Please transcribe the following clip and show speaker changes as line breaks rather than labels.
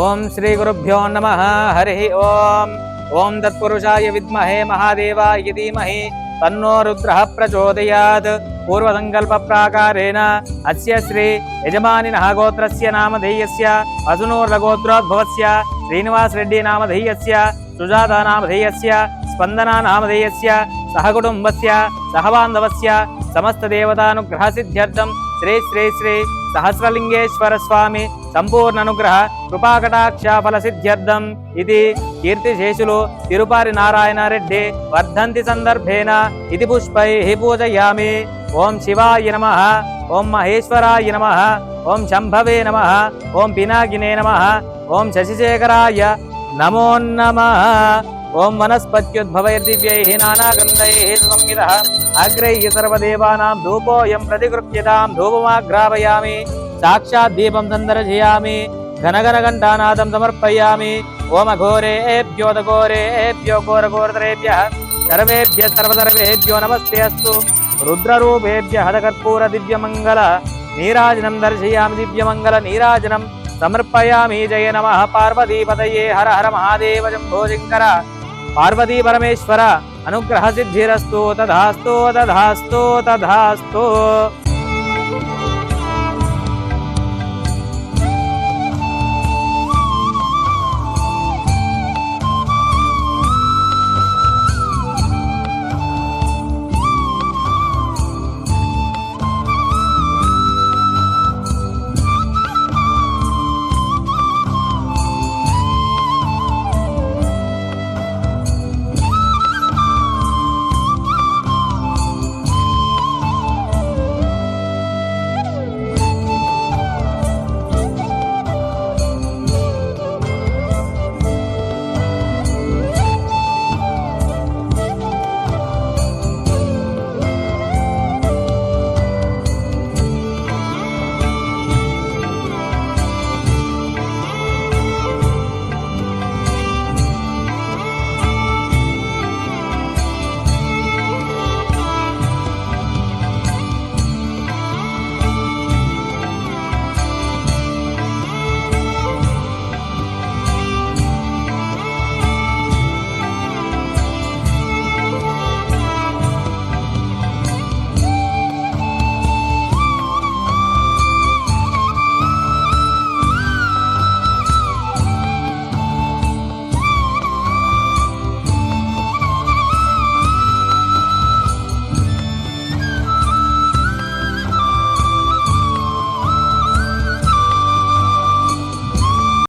ఓం శ్రీ గురుభ్యో నమ హరి ఓం. ఓం తత్పురుషాయ విద్మహే మహాదేవాయ ధీమహి. తన్నో రుద్ర ప్రచోదయాత్. పూర్వసంకల్ప ప్రాకారేణ అస్య శ్రీ యజమానినః గోత్రస్య నామధేయస్య. అసునూర్లగోత్రోద్భవస్య. శ్రీనివాస్ రెడ్డి నామధేయస్య. సుజాత నామధేయస్య స్పందన నామధేయస్య సహకుటుంబస్య. సహబాంధవస్య. సమస్త దేవతానుగ్రహ శ్రీ శ్రీ శ్రీ సహస్రలింగేశ్వర స్వామి సంపూర్ణ అనుగ్రహ కృపాకటాక్షఫల సిద్ధ్యర్థం ఇది. కీర్తిశేషులు తిరుపారి నారాయణరెడ్డి వర్ధంతి సందర్భేన ఇది పుష్పై పూజయామి. ఓం శివాయ నమ. ఓం మహేశ్వరాయ నమ. ఓం శంభవే నమ. ఓం పినాకినే నమ. ఓం శశిశేఖరాయ నమో నమ. ఓం వనస్పత్యుద్భవై దివ్యై నానాగంధై సంహిత అగ్రై సర్వదేవానాం ధూపోయం ప్రతిగృహ్యతాం ధూపమాగ్రావయామి. సాక్షాత్ దీపం సందర్శయామి. ఘనఘన ఘంటానాదం సమర్పయామి. ఓమ అఘోరే ఏభ్యోదఘోరే ఏభ్యో ఘోరఘోరతరేభ్య. సర్వేభ్య సర్వసర్వేభ్యో నమస్తే అస్తు. రుద్రూపేభ్య హతకర్పూర దివ్యమంగళ. నీరాజనం దర్శయామి దివ్యమంగళ నీరాజనం. సమర్పయామి జయ నమ. పార్వతీపతయే హర హర మహాదేవ జంభోజింకర పార్వతీ పరమేశ్వర అనుగ్రహ సిద్ధిరస్తు తధాస్తు తధాస్తు తధాస్తు